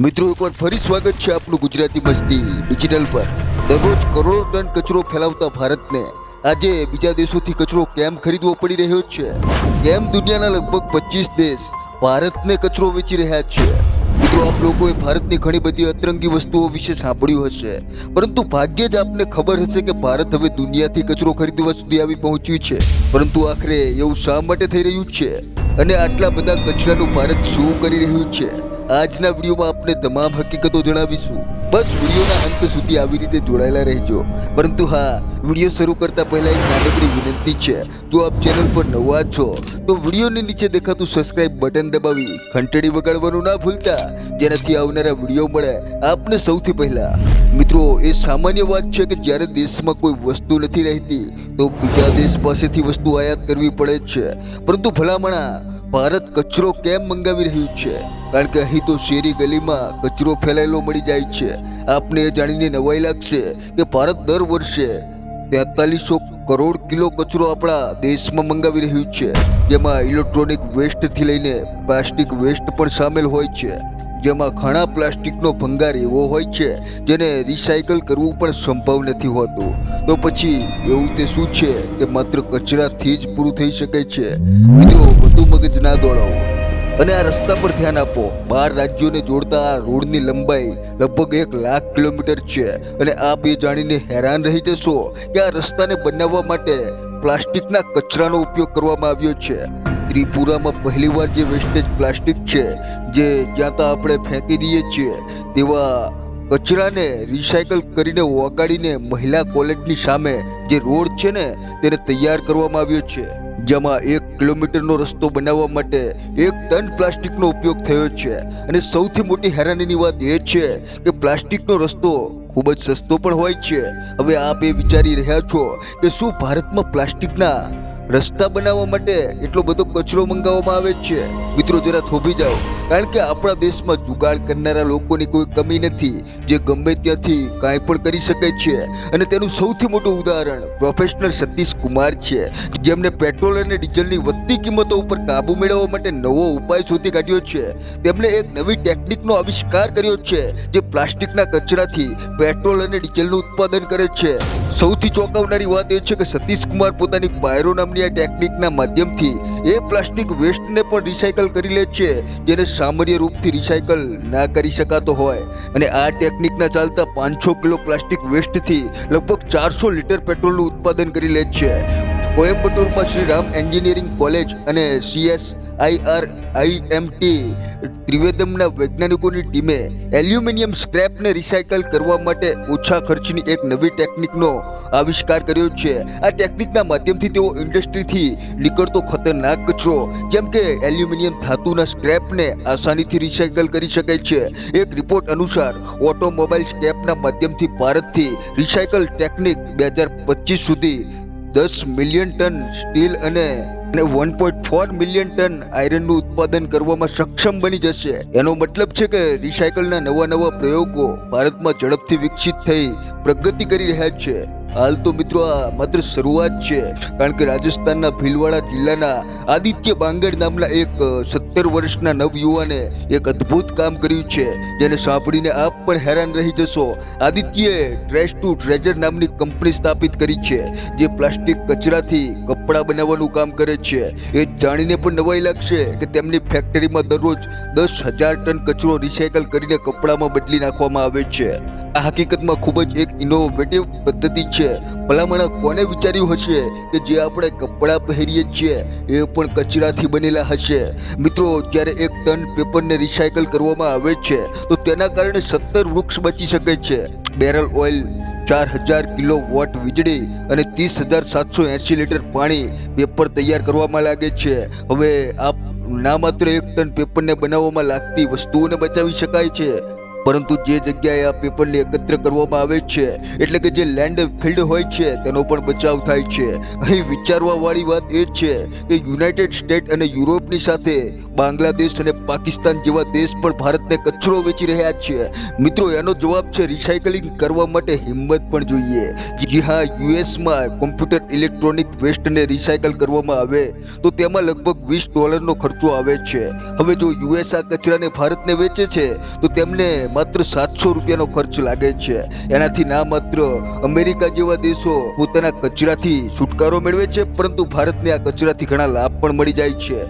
મિત્રો, એકવાર ફરી સ્વાગત છે આપણું ગુજરાતી મસ્તી ડિજિટલ પર. દરરોજ કરોડો ટન કચરો ફેલાવતા ભારતને. આજે બીજા દેશોથી કચરો કેમ ખરીદવો પડી રહ્યો છે? કેમ દુનિયાના લગભગ પચીસ દેશ ભારતને કચરો વેચી રહ્યા છે? મિત્રો, આપ લોકોએ ભારતની ઘણી બધી અતરંગી વસ્તુઓ વિશે સાંભળ્યું હશે. પરંતુ ભાગ્યે જ આપને ખબર હશે કે ભારત હવે દુનિયાથી કચરો ખરીદવા સુધી આવી પહોંચ્યું છે. પરંતુ આખરે એવું શા માટે થઈ રહ્યું છે? અને આટલા બધા કચરાનું ભારત શું કરી રહ્યું છે? આજના વિડીયોમાં આપણે તમામ હકીકતો જણાવીશું. બસ વિડીયોના અંત સુધી આવી રીતે જોડાયેલા રહેજો. પરંતુ હા, વીડિયો શરૂ કરતા પહેલા એક નાનકડી વિનંતી છે. જો આપ ચેનલ પર નવા છો, તો વિડીયોની નીચે દેખાતું સબસ્ક્રાઇબ બટન દબાવી ઘંટડી વગાડવાનું ના ભૂલતા. જેનાથી આવનારા વીડિયો મળે આપને સૌથી પહેલા. મિત્રો, એ સામાન્ય વાત છે કે જ્યારે દેશમાં કોઈ વસ્તુ નથી રહેતી, તો બીજા દેશ પાસેથી વસ્તુ આયાત કરવી પડે છે. પરંતુ ભલામણા ભારત કચરો કેમ મંગાવી રહ્યું છે? કારણ કે અહીં તો શેરી ગલીમાં કચરો ફેલાયેલો મળી જાય છે. આપને એ જાણીને નવાઈ લાગશે કે ભારત દર વર્ષે તેતાલીસો કરોડ કિલો કચરો આપણા દેશમાં મંગાવી રહ્યું છે. જેમાં ઇલેક્ટ્રોનિક વેસ્ટથી લઈને પ્લાસ્ટિક વેસ્ટ પણ સામેલ હોય છે. જેમાં ઘણા પ્લાસ્ટિકનો ભંગાર એવો હોય છે જેને રિસાયકલ કરવું પણ સંભવ નથી હોતું. તો પછી એવું તે શું છે કે માત્ર કચરાથી જ પૂરું થઈ શકે છે? મિત્રો વધુ મગજ ના દોડાવો. અને આ રસ્તા પર ધ્યાન આપો. બાર રાજ્યોને જોડતા આ રોડની લંબાઈ લગભગ એક લાખ કિલોમીટર છે. અને આપ એ જાણીને હેરાન રહી જશો કે આ રસ્તાને બનાવવા માટે પ્લાસ્ટિકના કચરાનો ઉપયોગ કરવામાં આવ્યો છે. ત્રિપુરામાં પહેલીવાર જે વેસ્ટેજ પ્લાસ્ટિક છે, જે જ્યાં ત્યાં આપણે ફેંકી દઈએ છીએ, તેવા કચરાને રિસાયકલ કરીને ઓગાડીને મહિલા કોલેજની સામે જે રોડ છે ને, તેને તૈયાર કરવામાં આવ્યો છે. જેમાં એક કિલોમીટરનો રસ્તો બનાવવા માટે એક ટન પ્લાસ્ટિકનો ઉપયોગ થયો છે. અને સૌથી મોટી હેરાનીની વાત એ છે કે પ્લાસ્ટિકનો રસ્તો ખૂબ જ સસ્તો પણ હોય છે. હવે આપ એ વિચારી રહ્યા છો કે શું ભારતમાં પ્લાસ્ટિકના રસ્તા બનાવવા માટે એટલો બધો કચરો મંગાવવામાં આવે છે? મિત્રો, જરા થોભી જાઓ. કારણ કે આપણા દેશમાં જુગાડ કરનારા લોકોની કોઈ કમી નથી, જે ગમે ત્યાંથી કાંઈ પણ કરી શકે છે. અને તેનું સૌથી મોટું ઉદાહરણ પ્રોફેશનલ સતીશ કુમાર છે જેમને પેટ્રોલ અને ડીઝલની વધતી કિંમતો ઉપર કાબુ મેળવવા માટે નવો ઉપાય શોધી કાઢ્યો છે. તેમણે એક નવી ટેકનિકનો આવિષ્કાર કર્યો છે, જે પ્લાસ્ટિકના કચરાથી પેટ્રોલ અને ડીઝલનું ઉત્પાદન કરે છે. સૌથી ચોંકાવનારી વાત એ છે કે સતીશ કુમાર પોતાની પાયરો નામની આ ટેકનિકના માધ્યમથી એ પ્લાસ્ટિક વેસ્ટને પણ રિસાયકલ કરી લે છે. જેને સામાન્ય રૂપથી રિસાયકલ ના કરી શકાતો હોય. અને આ ટેકનિકના ચાલતા પાંચસો કિલો પ્લાસ્ટિક વેસ્ટથી લગભગ ચારસો લીટર પેટ્રોલનું ઉત્પાદન કરી લે છે. કોયમ્બટુરમાં શ્રી રામ એન્જિનિયરિંગ કોલેજ અને સીએસ આઈઆર આઈએમટી ત્રિવેદમના વૈજ્ઞાનિકોની ટીમે એલ્યુમિનિયમ સ્ક્રેપને રિસાયકલ કરવા માટે ઓછા ખર્ચની એક નવી ટેકનિકનો આવિષ્કાર કર્યો છે. આ ટેકનિકના માધ્યમથી તેઓ ઇન્ડસ્ટ્રીથી નીકળતો ખતરનાક કચરો, જેમ કે એલ્યુમિનિયમ ધાતુના સ્ક્રેપને આસાનીથી રિસાયકલ કરી શકે છે. એક રિપોર્ટ અનુસાર, ઓટોમોબાઈલ સ્ક્રેપના માધ્યમથી ભારતથી રિસાયકલ ટેકનિક બે હજાર પચીસ સુધી દસ મિલિયન ટન સ્ટીલ અને અને one point four million tonne આયરનનું ઉત્પાદન કરવામાં સક્ષમ બની જશે. એનો મતલબ છે કે રિસાયકલના નવા નવા પ્રયોગો ભારતમાં ઝડપથી વિકસિત થઈ પ્રગતિ કરી રહ્યા છે. હાલ તો મિત્રો આ માત્ર શરૂઆત છે. કારણ કે રાજસ્થાનના ભીલવાડા જિલ્લાના આદિત્ય બાંગડ નામના એક સત્તર વર્ષના નવયુવાને એક અદ્ભુત કામ કર્યું છે. જેને સાંભળીને આપ પણ હેરાન રહી જશો. આદિત્યએ ટ્રેશ ટુ ટ્રેજર નામની કંપની સ્થાપિત કરી છે, જે પ્લાસ્ટિક કચરાથી કપડાં બનાવવાનું કામ કરે છે. એ જાણીને પણ નવાઈ લાગશે કે તેમની ફેક્ટરીમાં દરરોજ દસ હજાર ટન કચરો રિસાયકલ કરીને કપડામાં બદલી નાખવામાં આવે છે. આ હકીકતમાં ખૂબ જ એક ઇનોવેટિવ પદ્ધતિ છે. ભલામણા કોને વિચાર્યું હશે? કે જે આપણે કપડાં પહેરીએ છીએ, એ પણ કચરાથી બનેલા હશે. મિત્રો, જ્યારે એક ટન પેપરને રિસાયકલ કરવામાં આવે છે, તો તેના કારણે સત્તર વૃક્ષ બચી શકે છે. બેરલ ઓઇલ, ચાર હજાર કિલો વોટ વીજળી અને ત્રીસ હજાર સાતસો એંસી લીટર પાણી પેપર તૈયાર કરવામાં લાગે છે. હવે આ ના માત્ર એક ટન પેપરને બનાવવામાં લાગતી વસ્તુઓને બચાવી શકાય છે. પરંતુ જે જગ્યાએ આ પેપરને એકત્ર કરવામાં આવે છે, એટલે કે જે લેન્ડ ફિલ્ડ હોય છે, તેનો પણ બચાવ થાય છે. અહીં વિચારવાવાળી વાત એ છે કે યુનાઇટેડ સ્ટેટ અને યુરોપની સાથે બાંગ્લાદેશ અને પાકિસ્તાન જેવા દેશ પણ ભારતને કચરો વેચી રહ્યા છે. મિત્રો, એનો જવાબ છે રિસાયકલિંગ કરવા માટે હિંમત પણ જોઈએ. જી હા, યુએસમાં કોમ્પ્યુટર ઇલેક્ટ્રોનિક વેસ્ટને રિસાયકલ કરવામાં આવે, તો તેમાં લગભગ વીસ ડોલરનો ખર્ચો આવે છે. હવે જો યુએસ આ કચરાને ભારતને વેચે છે, તો તેમને માત્ર સાતસો રૂપિયાનો ખર્ચ લાગે છે. એનાથી ના માત્ર અમેરિકા જેવા દેશો પોતાના કચરાથી છુટકારો મેળવે છે, પરંતુ ભારતને આ કચરાથી ઘણા લાભ પણ મળી જાય છે.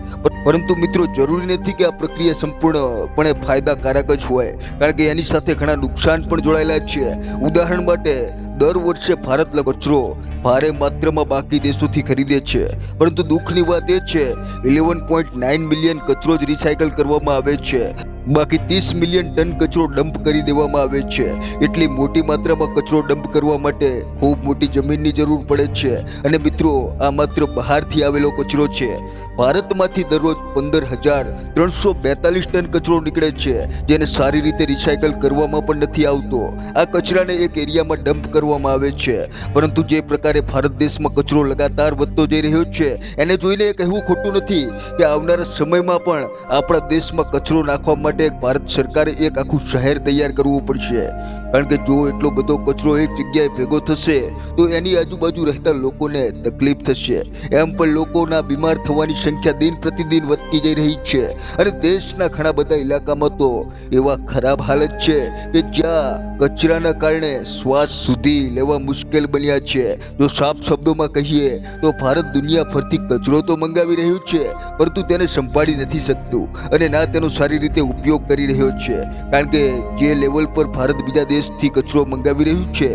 પરંતુ મિત્રો, જરૂરી નથી કે આ પ્રક્રિયા સંપૂર્ણપણે ફાયદાકારક જ હોય, કારણ કે એની સાથે ઘણા નુકસાન પણ જોડાયેલા છે. ઉદાહરણ માટે, દર વર્ષે ભારતનો કચરો ભારે માત્રામાં બાકી દેશોથી ખરીદે છે, પરંતુ દુઃખની વાત એ છે ઇલેવન પોઈન્ટ નાઇન મિલિયન કચરો જ રિસાયકલ કરવામાં આવે છે. બાકી ત્રીસ મિલિયન ટન કચરો ડમ્પ કરી દેવામાં આવે છે. એટલી મોટી માત્રામાં કચરો ડમ્પ કરવા માટે ખૂબ મોટી જમીનની જરૂર પડે છે. અને મિત્રો, આ માત્ર બહારથી આવેલો કચરો છે. ભારતમાંથી દરરોજ પંદર હજાર ત્રણસો બેતાલીસ ટન કચરો નીકળે છે, જેને સારી રીતે રિસાયકલ કરવામાં પણ નથી આવતો. આ કચરાને એક એરિયામાં ડમ્પ કરવામાં આવે છે. પરંતુ જે પ્રકારે ભારત દેશમાં કચરો લગાતાર વધતો જઈ રહ્યો છે, એને જોઈને કહેવું ખોટું નથી કે આવનારા સમયમાં પણ આપણા દેશમાં કચરો નાખવા માટે ભારત સરકારે એક આખું શહેર તૈયાર કરવું પડશે. કારણ કે જો એટલો બધો કચરો એક જગ્યાએ ભેગો થશે, તો એની આજુબાજુ રહેતા લોકોને તકલીફ થશે. એમ પણ લોકોના બીમાર થવાની સંખ્યા દિન પ્રતિદિન વધતી જઈ રહી છે. અને દેશના ઘણા બધા ઇલાકામાં તો એવા ખરાબ હાલત છે કે જ્યાં કચરાના કારણે શ્વાસ સુધી લેવા મુશ્કેલ બન્યા છે. જો સાફ શબ્દોમાં કહીએ, તો ભારત દુનિયા ફરતી કચરો તો મંગાવી રહ્યું છે, પરંતુ તેને સંભાળી નથી શકતું અને ના તેનો સારી રીતે ઉપયોગ કરી રહ્યો છે. કારણ કે જે લેવલ પર ભારત બીજા દેશથી કચરો મંગાવી રહ્યું છે.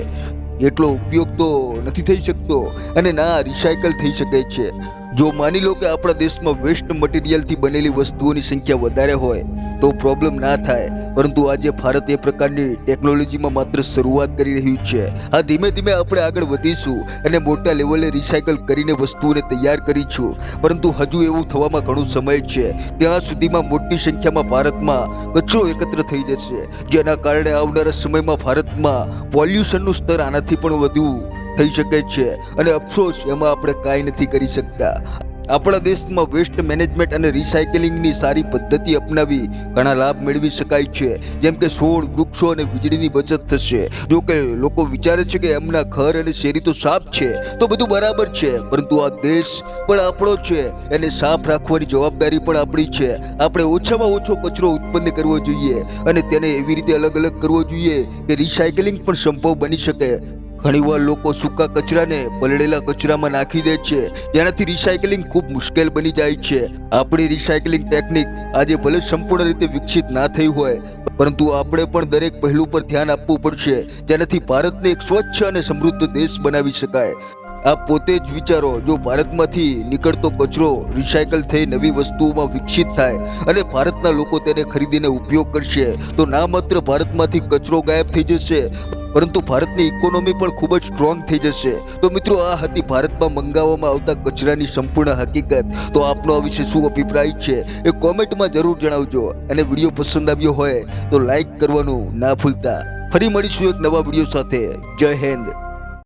એટલો ઉપયોગ તો નથી થઈ શકતો અને ના રિસાયકલ થઈ શકે છે. જો માની લો કે આપણા દેશમાં વેસ્ટ મટીરિયલથી બનેલી વસ્તુઓની સંખ્યા વધારે હોય, તો પ્રોબ્લેમ ના થાય. પરંતુ આજે ભારત એ પ્રકારની ટેકનોલોજીમાં માત્ર શરૂઆત કરી રહ્યું છે. આ ધીમે ધીમે આપણે આગળ વધીશું અને મોટા લેવલે રિસાયકલ કરીને વસ્તુઓને તૈયાર કરીશું. પરંતુ હજુ એવું થવામાં ઘણો સમય છે. ત્યાં સુધીમાં મોટી સંખ્યામાં ભારતમાં કચરો એકત્ર થઈ જશે. જેના કારણે આવનારા સમયમાં ભારતમાં પોલ્યુશનનું સ્તર આનાથી પણ વધુ થઈ શકે છે અને અફસોસ એમાં આપણે કાંઈ નથી કરી શકતા. આપણા દેશમાં વેસ્ટ મેનેજમેન્ટ અને રિસાયકલિંગની સારી પદ્ધતિ અપનાવી ઘણા લાભ મેળવી શકાય છે. જેમ કે છોડ, વૃક્ષો અને વીજળીની બચત થશે. જો કે લોકો વિચારે છે કે એમના ઘર અને શેરી તો સાફ છે, તો બધું બરાબર છે. પરંતુ આ દેશ પણ આપણો છે. એને સાફ રાખવાની જવાબદારી પણ આપણી છે. આપણે ઓછામાં ઓછો કચરો ઉત્પન્ન કરવો જોઈએ અને તેને એવી રીતે અલગ અલગ કરવો જોઈએ કે રિસાયકલિંગ પણ સંભવ બની શકે. ઘણીવાર લોકો સૂકા કચરાને પલળેલા કચરામાં નાખી દે છે. જેનાથી રિસાયકલિંગ ખૂબ મુશ્કેલ બની જાય છે. આપણી રિસાયકલિંગ ટેકનિક આજે ભલે સંપૂર્ણ રીતે વિકસિત ના થઈ હોય, પરંતુ આપણે પણ દરેક પહેલું પર ધ્યાન આપવું પડશે. જેનાથી ભારતને એક સ્વચ્છ અને સમૃદ્ધ દેશ બનાવી શકાય. આપ પોતે જ વિચારો, જો ભારતમાંથી નીકળતો કચરો રિસાયકલ થઈ નવી વસ્તુઓમાં વિકસિત થાય અને ભારતના લોકો તેને ખરીદીને ઉપયોગ કરશે, તો ના માત્ર ભારતમાંથી કચરો ગાયબ થઈ જશે પરંતુ ભારતની ઇકોનોમી પણ ખૂબ જ સ્ટ્રોંગ થઈ જશે. તો મિત્રો, આ હતી ભારતમાં મંગાવવામાં આવતા કચરાની સંપૂર્ણ હકીકત. તો આપનો આ વિશે શું અભિપ્રાય છે, એ કોમેન્ટમાં જરૂર જણાવજો. અને વીડિયો પસંદ આવ્યો હોય, તો લાઈક કરવાનું ના ભૂલતા. ફરી મળીશું એક નવા વીડિયો સાથે. જય હિન્દ.